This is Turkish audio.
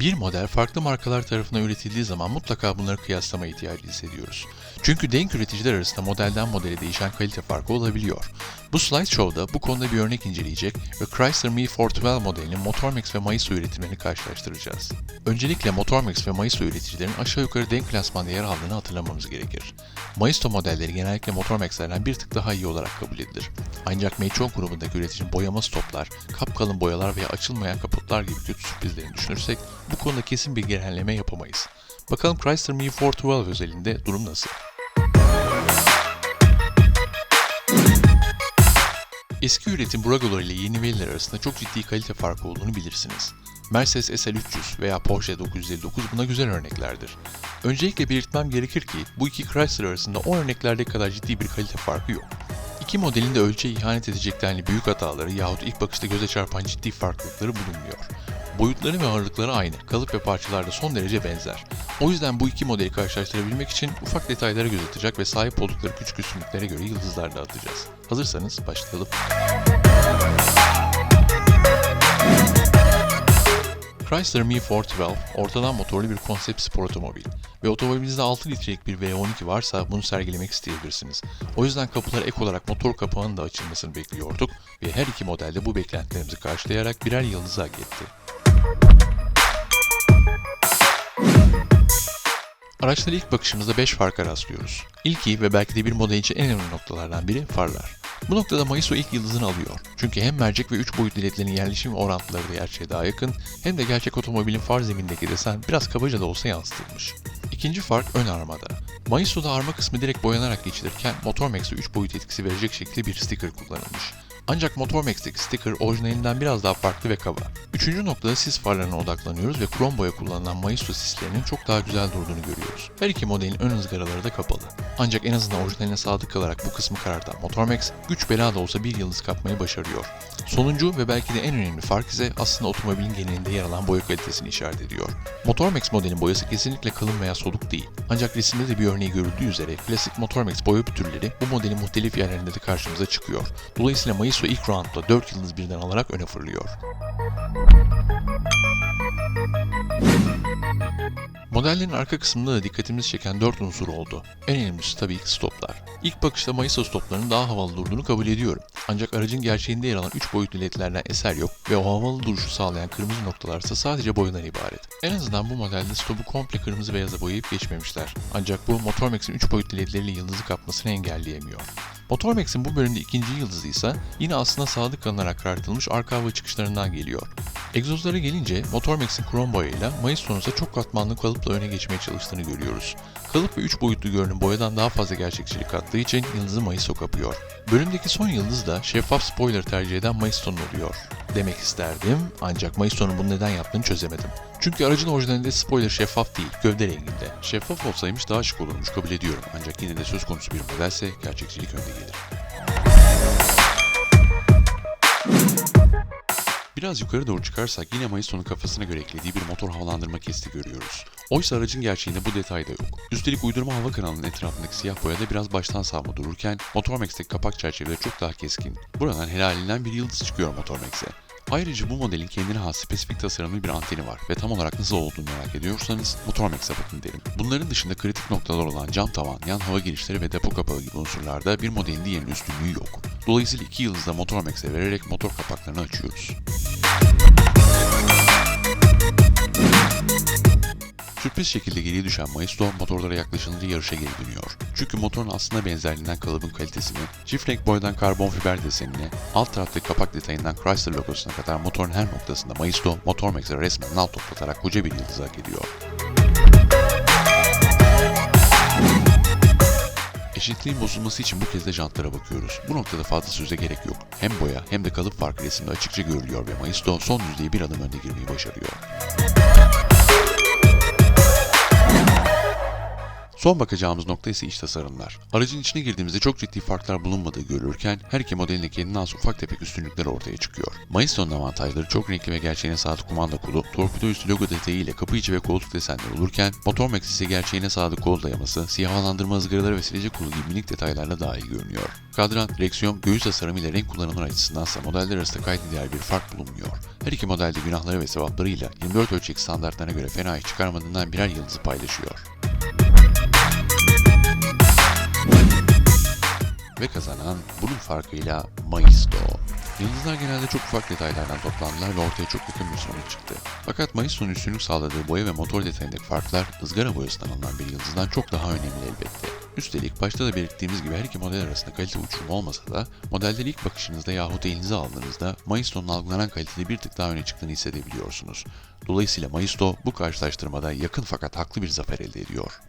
Bir model farklı markalar tarafından üretildiği zaman mutlaka bunları kıyaslama ihtiyacı hissediyoruz. Çünkü denk üreticiler arasında modelden modele değişen kalite farkı olabiliyor. Bu slideshow'da bu konuda bir örnek inceleyecek ve Chrysler Me 412 modelinin Motormax ve Maiso üretimlerini karşılaştıracağız. Öncelikle Motormax ve Maiso üreticilerin aşağı yukarı denk klasmanda yer aldığını hatırlamamız gerekir. Maiso modelleri genellikle Motormax'lerden bir tık daha iyi olarak kabul edilir. Ancak Meitron grubundaki üreticinin boyama stoplar, kapkalın boyalar veya açılmayan kaputlar gibi kötü sürprizlerini düşünürsek bu konuda kesin bir genelleme yapamayız. Bakalım Chrysler Me 412 özelinde durum nasıl? Eski üretim Buragolar ile yeni veriler arasında çok ciddi kalite farkı olduğunu bilirsiniz. Mercedes SL300 veya Porsche 959 buna güzel örneklerdir. Öncelikle belirtmem gerekir ki bu iki Chrysler arasında o örneklerdeki kadar ciddi bir kalite farkı yok. İki modelin de ölçüye ihanet edecek denli büyük hataları yahut ilk bakışta göze çarpan ciddi farklılıkları bulunmuyor. Boyutları ve ağırlıkları aynı, kalıp ve parçalar da son derece benzer. O yüzden bu iki modeli karşılaştırabilmek için ufak detaylara göz atacak ve sahip oldukları küçük üstünlüklere göre yıldızlar dağıtacağız. Hazırsanız başlayalım. Chrysler Me 412 ortadan motorlu bir konsept spor otomobil ve otomobilinizde 6 litrelik bir V12 varsa bunu sergilemek isteyebilirsiniz. O yüzden kapılara ek olarak motor kapağının da açılmasını bekliyorduk ve her iki modelde bu beklentilerimizi karşılayarak birer yıldız hak etti. Araçlara ilk bakışımızda 5 farka rastlıyoruz. İlki ve belki de bir model için en önemli noktalardan biri farlar. Bu noktada Maiso ilk yıldızını alıyor. Çünkü hem mercek ve 3 boyutlu ledlerin yerleşim orantıları gerçeğe daha yakın, hem de gerçek otomobilin far zemindeki desen biraz kabaca da olsa yansıtılmış. İkinci fark ön armada. Maiso'da arma kısmı direkt boyanarak geçilirken Motormax'e 3 boyut etkisi verecek şekilde bir sticker kullanılmış. Ancak Motormax'teki sticker orijinalinden biraz daha farklı ve kaba. Üçüncü noktada sis farlarına odaklanıyoruz ve krom boya kullanılan Maiso sislerinin çok daha güzel durduğunu görüyoruz. Her iki modelin ön ızgaraları da kapalı. Ancak en azından orijinaline sadık kalarak bu kısmı karartan Motormax güç bela da olsa bir yıldız kapmayı başarıyor. Sonuncu ve belki de en önemli fark ise aslında otomobilin genelinde yer alan boya kalitesini işaret ediyor. Motormax modelin boyası kesinlikle kalın veya soluk değil. Ancak resimde de bir örneği görüldüğü üzere klasik Motormax boya pütürleri bu modelin muhtelif yerlerinde de karşımıza çıkıyor. Dolayısıyla Maiso ilk roundda 4 yıldız birden alarak öne fırlıyor. Modellerin arka kısmında da dikkatimizi çeken 4 unsur oldu. En önemlisi tabii ki stoplar. İlk bakışta Maiso stoplarının daha havalı durduğunu kabul ediyorum. Ancak aracın gerçeğinde yer alan 3 boyutlu ledlerden eser yok ve o havalı duruşu sağlayan kırmızı noktalar ise sadece boyadan ibaret. En azından bu modelde stopu komple kırmızı beyaza boyayıp geçmemişler. Ancak bu Motormax'in 3 boyutlu ledleriyle yıldızı kapmasını engelleyemiyor. Motormax'in bu bölümde ikinci yıldızı ise yine aslında sadık kalınarak karartılmış arka hava çıkışlarından geliyor. Egzozlara gelince Motormax'in krom boyayla Mayıs sonu ise çok katmanlı kalıpla öne geçmeye çalıştığını görüyoruz. Kalıp ve 3 boyutlu görünüm boyadan daha fazla gerçekçilik kattığı için yıldızı Mayıs kapıyor. Bölümdeki son yıldız da şeffaf spoiler tercih eden Mayıs sonu oluyor. Demek isterdim ancak Mayıs sonu bunu neden yaptığını çözemedim. Çünkü aracın orijinalinde spoiler şeffaf değil, gövde renginde. Şeffaf olsaymış daha şık olurmuş kabul ediyorum ancak yine de söz konusu bir modelse gerçekçilik önde gelir. Biraz yukarı doğru çıkarsak yine Maisto'nun kafasına göre eklediği bir motor havalandırma kesti görüyoruz. Oysa aracın gerçeğinde bu detay da yok. Üstelik uydurma hava kanalının etrafındaki siyah boyada biraz baştan savma dururken Motormax'teki kapak çerçeveleri çok daha keskin. Buradan helalinden bir yıldız çıkıyor Motormax'e. Ayrıca bu modelin kendine has spesifik tasarımlı bir anteni var ve tam olarak nasıl olduğunu merak ediyorsanız Motormax'e bakın derim. Bunların dışında kritik noktalar olan cam tavan, yan hava girişleri ve depo kapağı gibi unsurlarda bir modelin diğerinin üstünlüğü yok. Dolayısıyla iki yıldızda Motormax'e vererek motor kapaklarını açıyoruz. Sürpriz şekilde geriye düşen Maisto motorlara yaklaşınca yarışa geri dönüyor. Çünkü motorun aslında benzerliğinden kalıbın kalitesini, çift renk boyadan karbon fiber desenini, alt taraftaki kapak detayından Chrysler logosuna kadar motorun her noktasında Maisto, Motormax'e resmen nal toplatarak koca bir yıldız hak ediyor. Eşitliğin bozulması için bu kez de jantlara bakıyoruz. Bu noktada fazla söze gerek yok. Hem boya hem de kalıp farkı resimde açıkça görülüyor ve Maisto son düzleye bir adım önde girmeyi başarıyor. Son bakacağımız nokta ise iç tasarımlar. Aracın içine girdiğimizde çok ciddi farklar bulunmadığı görülürken her iki modelinde kendine has ufak tefek üstünlükler ortaya çıkıyor. Maison'un avantajları çok renkli ve gerçeğine sadık kumanda kolu, torpido üstü logo detayı ile kapı içi ve koltuk desenleri olurken Motor Max ise gerçeğine sadık kol dayaması, siyah havalandırma ızgaraları ve silecek kolu gibi minik detaylarla daha iyi görünüyor. Kadran, direksiyon, göğüs tasarımı ile renk kullanımları açısındansa modeller arasında kayda değer bir fark bulunmuyor. Her iki modelde günahları ve sevaplarıyla 24 ölçek standartlarına göre fena iş çıkarmadığından birer yıldızı paylaşıyor. Ve kazanan bunun farkıyla Maisto. Yıldızlar genelde çok ufak detaylardan toplandılar ve ortaya çok yakın bir sonuç çıktı. Fakat Maisto'nun üstünlük sağladığı boya ve motor detayındaki farklar ızgara boyasından alınan bir yıldızdan çok daha önemli elbette. Üstelik başta da belirttiğimiz gibi her iki model arasında kalite uçurumu olmasa da modelleri ilk bakışınızda yahut elinize aldığınızda Maisto'nun algılanan kalitede bir tık daha öne çıktığını hissedebiliyorsunuz. Dolayısıyla Maisto bu karşılaştırmada yakın fakat haklı bir zafer elde ediyor.